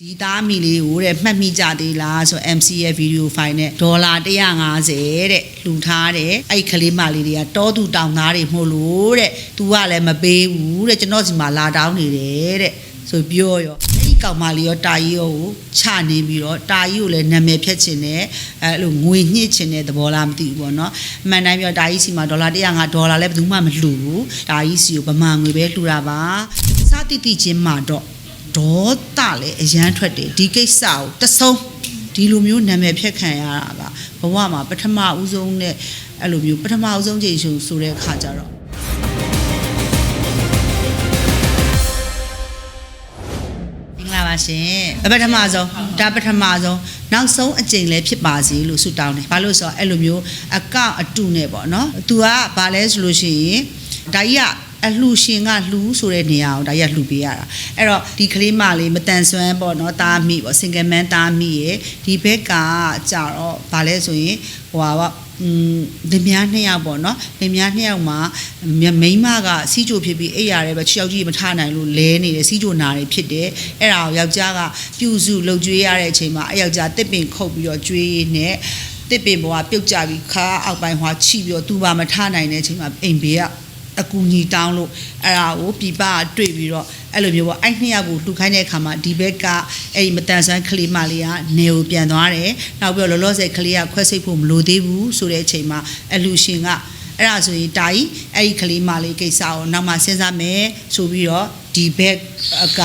ဒီသားမီလေးကိုတဲ့မှတ်မိကြသေးလားဆို MC ရဲ့ဗီဒီယိုဖိုင်နဲ့ဒေါ်လာ150တဲ့လှူထားတယ်အဲ့ကလေးမလေးတွေကတောသူတောင်သားတွေမဟုတ်လို့တဲ့ तू ကလည်းမပေးဘူးတဲ့ကျွန်တော်စီမှာလာတောင်းနေတယ်တဲ့ဆိုပြောရောအဲ့ဒီကောင်မလေးရောတာကြီးရောကိုချနေပြီးတော့တာကြီးကိုလည်းနာမည်ဖြတ်ချင်တယ်အဲ့လိုငွေညှစ်ချင်တဲ့သဘောလားမသိဘူးပေါ့နော်အမှန်တိုင်းပြောတာကြီးစီမှာဒေါ်လာ150ဒေါ်လာလည်းဘယ်သူမှမလှူဘူးတာကြီးစီကိုဗမာငွေပဲလှူတာပါစတိတိချင်းမှာတော့ ဒေါသလည်းအရန်ထွက်တယ်ဒီကိစ္စကိုတဆုံးဒီလိုမျိုးနာမည်ဖြတ်ခံရတာကဘဝမှာပထမဦးဆုံးနဲ့အဲ့လိုမျိုးပထမဦးဆုံးချိန်ဆိုဆိုတဲ့အခါကျတော့မင်္ဂလာပါရှင်အပထမဆုံးဒါပထမဆုံးနောက်ဆုံးအကြိမ်လည်းဖြစ်ပါစေလို့ဆုတောင်းတယ်ဘာလို့ဆိုတော့အဲ့လိုမျိုးအကအတုနဲ့ပေါ့နော် तू ကဘာလဲဆိုလို့ရှိရင်ဒါကြီးက အလှရှင်ကလှူဆိုတဲ့နေရာကိုဒါကြီးကလှူပေးရတာအဲ့တော့ဒီကလေးမလေးမတန်ဆွမ်းပေါ့နော်တားမိပေါ့ single man တားမိရယ်ဒီဘက်ကကြတော့ဘာလဲဆိုရင်ဟိုပါပေါ့อืมလင်မယားနှစ်ယောက်ပေါ့နော်လင်မယားနှစ်ယောက်မှာမိန်းမကစီးကြိုဖြစ်ပြီးအိပ်ရတယ်ပဲချယောက်ကြီးမထနိုင်လို့လဲနေတယ်စီးကြိုနာတွေဖြစ်တယ်အဲ့ဒါကိုယောက်ျားကပြုစုလှုပ်ကြွေးရတဲ့အချိန်မှာအဲ့ယောက်ျားတစ်ပင်ခုတ်ပြီးတော့ကြွေးနေတစ်ပင်ပေါ်ကပြုတ်ကြပြီးခါအောက်ပိုင်းဟွာချိပြီးတော့သူပါမထနိုင်တဲ့အချိန်မှာအိမ်ဘေးက အကူညီတောင်းလို့အဲ့ဒါကိုပြပကတွေ့ပြီးတော့အဲ့လိုမျိုးပေါ့အဲ့နှစ်ယောက်ကိုလှူခိုင်းတဲ့အခါမှာဒီဘက်ကအဲ့ဒီမတန်ဆန်းကလေးမလေးကနေကိုပြန်သွားတယ်နောက်ပြီးတော့လောလောဆယ်ကလေးကခွဲစိတ်ဖို့မလိုသေးဘူးဆိုတဲ့အချိန်မှာအလူရှင်ကအဲ့ဒါဆိုရင်တာကြီးအဲ့ဒီကလေးမလေးကိစ္စကိုနောက်မှစဉ်းစားမယ်ဆိုပြီးတော့ ဒီဘက်က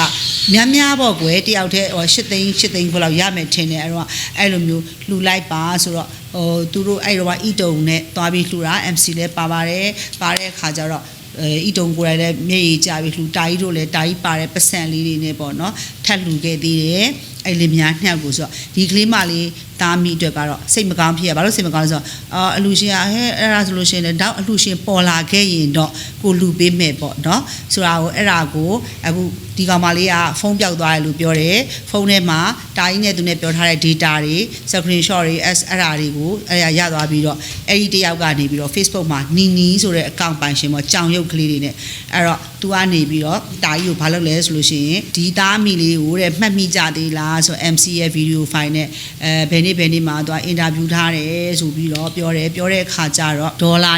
များများပေါ့ကွယ်တယောက်တည်းဟို၈သိန်း၈သိန်းခွဲလောက်ရမယ်ထင်တယ်အဲ့တော့အဲ့လိုမျိုးလှူလိုက်ပါဆိုတော့ဟိုသူတို့အဲ့တော့အီတုံနဲ့သွားပြီးလှူတာ MC လဲပါပါတယ်ပါတဲ့အခါကျတော့အဲဤတုံကိုယ်တိုင်လည်းမျက်ရည်ကျပြီးလှူတာကြီးတို့လည်းတာကြီးပါတဲ့ပတ်စံလေးတွေနဲ့ပေါ့နော်ထပ်လှူခဲ့သေးတယ်အဲ့လင်များနှောက်ကိုဆိုတော့ဒီကလေးမလေး တားမိအတွက်ကတော့စိတ်မကောင်းဖြစ်ရဘာလို့စိတ်မကောင်းလဲဆိုတော့အာအလူရှင်ကဟဲ့အဲ့ဒါဆိုလို့ရှိရင်လည်းတောက်အလူရှင်ပေါ်လာခဲ့ရင်တော့ကိုလူပေးမယ်ပေါ့နော်ဆိုတာကိုအဲ့ဒါကိုအခုဒီကောင်မလေးကဖုန်းပြောက်သွားတယ်လို့ပြောတယ်ဖုန်းထဲမှာတာကြီးနဲ့သူနဲ့ပြောထားတဲ့ data တွေ screenshot တွေ S အဲ့ဒါတွေကိုအဲ့ဒါရသွားပြီးတော့အဲ့ဒီတယောက်ကနေပြီးတော့ Facebook မှာနီနီဆိုတဲ့ account ပိုင်ရှင်ပေါ့ကြောင်ရုပ်ကလေးတွေနဲ့အဲ့တော့သူကနေပြီးတော့တာကြီးကိုဘာလုပ်လဲဆိုလို့ရှိရင်ဒီသားမီလေးကိုတဲ့မှတ်မိကြသေးလားဆို MC ရဲ့ video file နဲ့အဲဘယ်နေ့ဘယ်နေ့မှာသူကအင်တာဗျူးထားတယ်ဆိုပြီးတော့ပြောတယ်ပြောတဲ့အခါကျတော့ဒေါ်လာ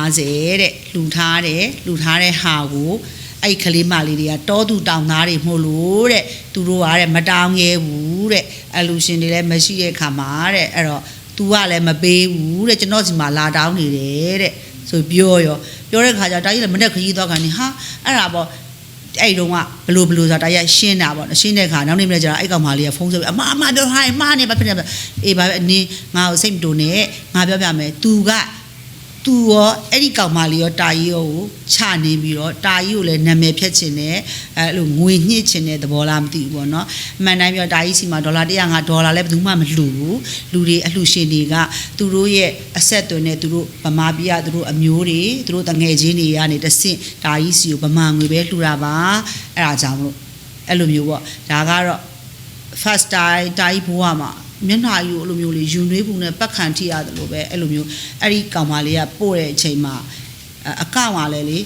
150တဲ့လှူထားတယ်လှူထားတဲ့ဟာကိုအဲ့ကလေးမလေးတွေကတောသူတောင်သားတွေမဟုတ်လို့တဲ့သူတို့ကတဲ့မတောင်းရဲဘူးတဲ့အလူရှင်တွေလည်းမရှိတဲ့ခါမှာတဲ့အဲ့တော့ तू ကလည်းမပေးဘူးတဲ့ကျွန်တော်စီမှာလာတောင်းနေတယ်တဲ့ဆိုပြောရောပြောတဲ့ခါကျတာကြီးလည်းမနဲ့ခကြီးသွားခံနေဟာအဲ့ဒါပေါ့ အဲ့တုန်းကဘလို့ဘလို့ဆိုတာရရှင်းတာပေါ့ရှင်းတဲ့ခါနောက်နေ့မနေ့ကျတော့အဲ့ကောင်မလေးကဖုန်းဆက်ပြီးအမအမပြောဟိုင်းမနေဘာဖြစ်နေအေးဘာပဲနင်းငါ့ကိုစိတ်မတူနဲ့ငါပြောပြမယ် तू က သူရောအဲ့ဒီကောင်မလေးရောတာကြီးရောကိုချနေပြီးတော့တာကြီးကိုလည်းနာမည်ဖြတ်ချင်တယ်အဲ့လိုငွေညှစ်ချင်တဲ့သဘောလားမသိဘူးပေါ့နော်အမှန်တိုင်းပြောတာကြီးစီမှာဒေါ်လာ150ဒေါ်လာလည်းဘယ်သူမှမလှူဘူးလူတွေအလှူရှင်တွေကသူတို့ရဲ့အဆက်အသွယ်နဲ့သူတို့ဗမာပြည်ကသူတို့အမျိုးတွေသူတို့တငယ်ချင်းတွေကနေတဆင့်တာကြီးစီကိုဗမာငွေပဲလှူတာပါအဲ့ဒါကြောင့်မလို့အဲ့လိုမျိုးပေါ့ဒါကတော့ first time တာကြီးဘဝမှာ မျက်နှာယူအဲ့လိုမျိုးလေးယူနွေးပုံနဲ့ပတ်ခံထိရတယ်လို့ပဲအဲ့လိုမျိုးအဲ့ဒီကောင်မလေးကပို့တဲ့အချိန်မှာအအကောင့်ပါလေလေ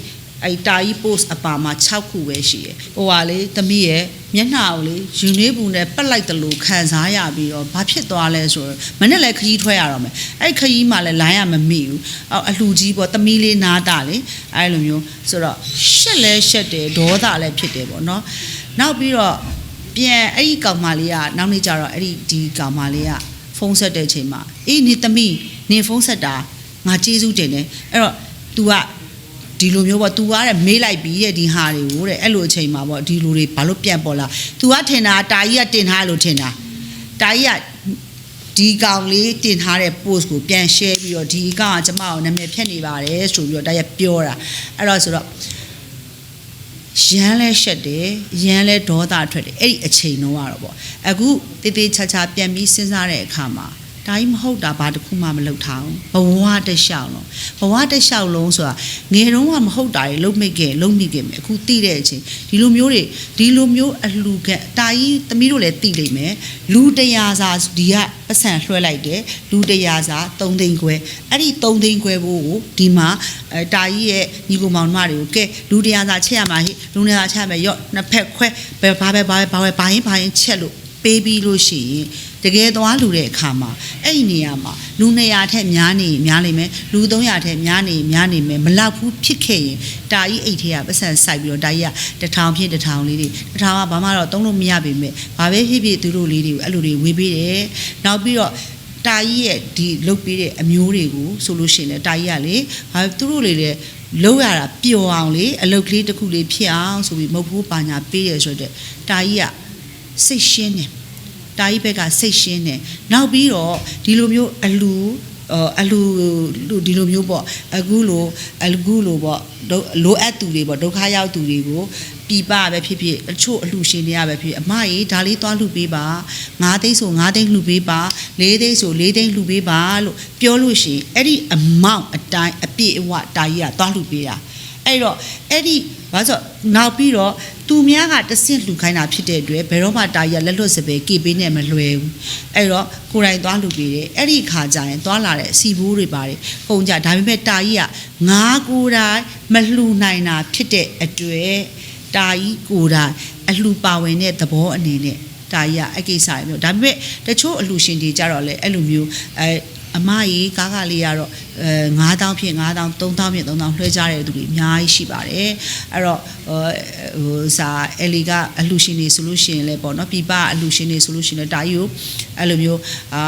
အဲ့တာကြီး post အပါမှာ6ခုပဲရှိတယ်ဟိုဟာလေသမီးရဲ့မျက်နှာကိုလေယူနွေးပုံနဲ့ပတ်လိုက်တယ်လို့ခံစားရပြီးတော့ဘာဖြစ်သွားလဲဆိုတော့မနဲ့လည်းခကြီးထွက်ရတော့မယ်အဲ့ခကြီးမှလည်းလိုင်းရမမိဘူးအော်အလှကြီးပေါ့သမီးလေးနားတာလေအဲ့လိုမျိုးဆိုတော့ရှက်လဲရှက်တယ်ဒေါသလည်းဖြစ်တယ်ပေါ့နော်နောက်ပြီးတော့ ပြန်အဲ့ဒီကောင်မလေးကနောက်နေ့ကျတော့အဲ့ဒီဒီကောင်မလေးကဖုန်းဆက်တဲ့အချိန်မှာအေးနေသမီးနေဖုန်းဆက်တာငါကျေးဇူးတင်တယ်အဲ့တော့ तू ကဒီလိုမျိုးပေါ့ तू ကတဲ့မေးလိုက်ပြီးတဲ့ဒီဟာတွေကိုတဲ့အဲ့လိုအချိန်မှာပေါ့ဒီလိုတွေဘာလို့ပြန်ပေါ်လာ तू ကထင်တာတာကြီးကတင်ထားလို့ထင်တာတာကြီးကဒီကောင်လေးတင်ထားတဲ့ post ကိုပြန် share ပြီးတော့ဒီကောင်ကကျမကိုနာမည်ဖြတ်နေပါတယ်ဆိုပြီးတော့တာကြီးပြောတာအဲ့တော့ဆိုတော့ ရမ်းလဲရှက်တယ်ရမ်းလဲဒေါသထွက်တယ်အဲ့ဒီအချိန်တော့ကတော့ပေါ့အခုတေးသေးချာချာပြန်ပြီးစဉ်းစားတဲ့အခါမှာ ဒါကြီးမဟုတ်တာဘာတစ်ခုမှမလုပ်ထားဘူးဘဝတစ်လျှောက်လုံးဘဝတစ်လျှောက်လုံးဆိုတာငယ်တုန်းကမဟုတ်တာတွေလုံးမိခဲ့လုံးမိခဲ့မယ်အခုသိတဲ့အချိန်ဒီလိုမျိုးတွေဒီလိုမျိုးအလှကတာကြီးသမီးတို့လည်းသိလိမ့်မယ်လူတရာစာဒီကပတ်စံလွှဲလိုက်တယ်လူတရာစာ3သိန်းခွဲအဲ့ဒီ3သိန်းခွဲဖို့ကိုဒီမှာအဲတာကြီးရဲ့ညီကိုမောင်နှမတွေကိုကဲလူတရာစာချက်ရမှာဟိလူတရာစာချက်ရမယ်ရော့နှစ်ဖက်ခွဲဘယ်ဘာပဲဘာပဲဘာပဲဘာရင်ဘာရင်ချက်လို့ပေးပြီးလို့ရှိရင် တကယ်သွားလူတဲ့အခါမှာအဲ့ဒီနေရာမှာလူ200ထက်များနေရင်များနေမယ်လူ300ထက်များနေရင်များနေမယ်မလောက်ဘူးဖြစ်ခဲ့ရင်တာကြီးအိတ်ထဲကပတ်စံစိုက်ပြီးတော့တာကြီးကတစ်ထောင်ဖြစ်တစ်ထောင်လေးတွေတစ်ထောင်ကဘာမှတော့သုံးလို့မရပေမဲ့ဘာပဲဖြစ်ဖြစ်သူတို့လေးတွေကိုအဲ့လိုတွေဝေပေးတယ်နောက်ပြီးတော့တာကြီးရဲ့ဒီလုတ်ပေးတဲ့အမျိုးတွေကိုဆိုလို့ရှိရင်လည်းတာကြီးကလေဘာသူတို့လေးလည်းလောက်ရတာပျော်အောင်လေအလုတ်ကလေးတစ်ခုလေးဖြစ်အောင်ဆိုပြီးမဟုတ်ဘူးပါညာပေးရဆိုတဲ့တာကြီးကစိတ်ရှင်းတယ် တာကြီးဘက်ကစိတ်ရှင်းတယ်နောက်ပြီးတော့ဒီလိုမျိုးအလူအော်အလူလူဒီလိုမျိုးပေါ့အခုလိုအခုလိုပေါ့ဒုလိုအပ်သူတွေပေါ့ဒုက္ခရောက်သူတွေကိုပြပပဲဖြစ်ဖြစ်အချို့အလူရှင်တွေကပဲဖြစ်ဖြစ်အမကြီးဒါလေးသွားလှူပေးပါ9သိန်းဆို9သိန်းလှူပေးပါ4သိန်းဆို4သိန်းလှူပေးပါလို့ပြောလို့ရှိရင်အဲ့ဒီအမောင့်အတိုင်းအပြည့်အဝတာကြီးကသွားလှူပေးတာအဲ့တော့အဲ့ဒီဘာလို့ဆိုနောက်ပြီးတော့ သူများကတဆင့်လှူခိုင်းတာဖြစ်တဲ့အတွက်ဘယ်တော့မှတာကြီးကလက်လွတ်စပယ်ကေပေးနဲ့မလွယ်ဘူးအဲ့တော့ကိုယ်တိုင်သွားလှူပေးတယ်အဲ့ဒီခါကျရင်သွားလာတဲ့စီဘိုးတွေပါတယ်ကုန်ကြဒါပေမဲ့တာကြီးကငါကိုယ်တိုင်မလှူနိုင်တာဖြစ်တဲ့အတွက်တာကြီးကိုယ်တိုင်အလှူပါဝင်တဲ့သဘောအနေနဲ့တာကြီးကအဲ့ကိစ္စတွေမျိုးဒါပေမဲ့တချို့အလှူရှင်တွေကြတော့လေအဲ့လိုမျိုးအဲ အမကြီးကားကလေးကတော့အဲ9000ဖြစ်9000 3000ဖြစ်3000လွှဲကြတဲ့သူတွေအများကြီးရှိပါတယ်အဲ့တော့ဟိုဟိုစာအလီကအလှရှင်တွေဆိုလို့ရှိရင်လည်းပေါ့နော်ပြပအလှရှင်တွေဆိုလို့ရှိရင်လည်းဒါကြီးကိုအဲ့လိုမျိုးအာ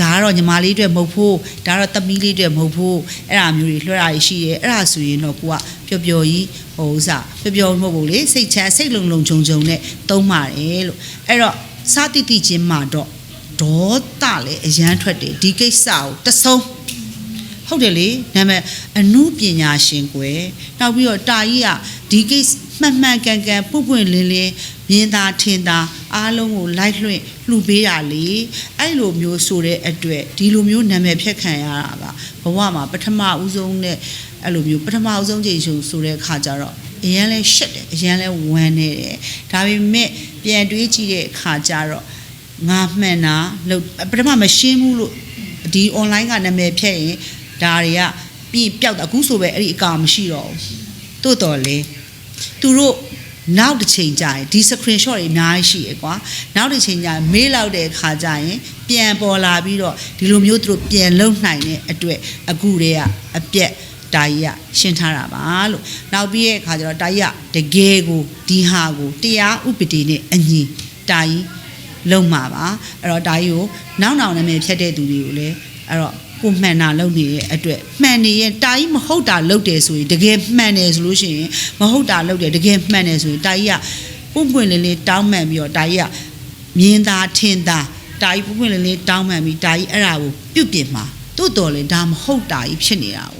ဒါကတော့ညီမလေးအတွက်မဟုတ်ဖို့ဒါကတော့သမီးလေးအတွက်မဟုတ်ဖို့အဲ့ဒါမျိုးတွေလွှဲတာရှိရဲအဲ့ဒါဆိုရင်တော့ကိုကပျော်ပျော်ကြီးဟိုဥစားပျော်ပျော်မဟုတ်ဘူးလေစိတ်ချစိတ်လုံလုံခြုံခြုံနဲ့သုံးပါတယ်လို့အဲ့တော့စတိတိချင်းမှာတော့ ဒေါသလည်းအရန်ထွက်တယ်ဒီကိစ္စကိုတဆုံးဟုတ်တယ်လေနာမည်အနုပညာရှင်ကွယ်နောက်ပြီးတော့တာကြီးကဒီကိစ္စမှန်မှန်ကန်ကန်ပုပ်ပွင့်လင်းလင်းမြင်သာထင်သာအားလုံးကိုလိုက်လွှင့်လှူပေးတာလေအဲ့လိုမျိုးဆိုတဲ့အတွက်ဒီလိုမျိုးနာမည်ဖြတ်ခံရတာကဘဝမှာပထမဦးဆုံးနဲ့အဲ့လိုမျိုးပထမဦးဆုံးချိန်ဆိုတဲ့ခါကျတော့အရန်လဲရှက်တယ်အရန်လဲဝမ်းနေတယ်ဒါပေမဲ့ပြန်တွေးကြည့်တဲ့အခါကျတော့ ငါမှန်တာလို့ပထမမရှင်းဘူးလို့ဒီ online ကနာမည်ဖြတ်ရင်ဒါတွေကပြီးပျောက်တာအခုဆိုပဲအဲ့ဒီအကောင်မရှိတော့ဘူးတိုးတော်လေသူတို့နောက်တစ်ချိန်ကြာရင်ဒီ screenshot တွေအများကြီးရှိရယ်ကွာနောက်တစ်ချိန်ကြာရင်မေးလောက်တဲ့အခါကြာရင် ပြန်ပေါ်လာပြီးတော့ဒီလိုမျိုးသူတို့ပြန်လုံနိုင်တဲ့အတွက်အခုတည်းကအပြက်တာကြီးကရှင်းထားတာပါလို့နောက်ပြီးရဲ့အခါကျတော့တာကြီးကတကယ်ကိုဒီဟာကိုတရားဥပဒေနဲ့အညီတာကြီး လုံမှာပါအဲ့တော့တာကြီးကိုနောက်နောက်နာမည်ဖြတ်တဲ့သူတွေကိုလည်းအဲ့တော့ကိုမှန်တာလုပ်နေတဲ့အတွက်မှန်နေရင်တာကြီးမဟုတ်တာလုပ်တယ်ဆိုရင်တကယ်မှန်တယ်ဆိုလို့ရှိရင်မဟုတ်တာလုပ်တယ်တကယ်မှန်တယ်ဆိုရင်တာကြီးကပွင့်ပွင့်လင်းလင်းတောင်းမှန်ပြီးတော့တာကြီးကမြင်သာထင်သာတာကြီးပွင့်ပွင့်လင်းလင်းတောင်းမှန်ပြီးတာကြီးအဲ့ဒါကိုပြုတ်ပြင်မှာတိုးတော်လေဒါမဟုတ်တာကြီးဖြစ်နေတာ哦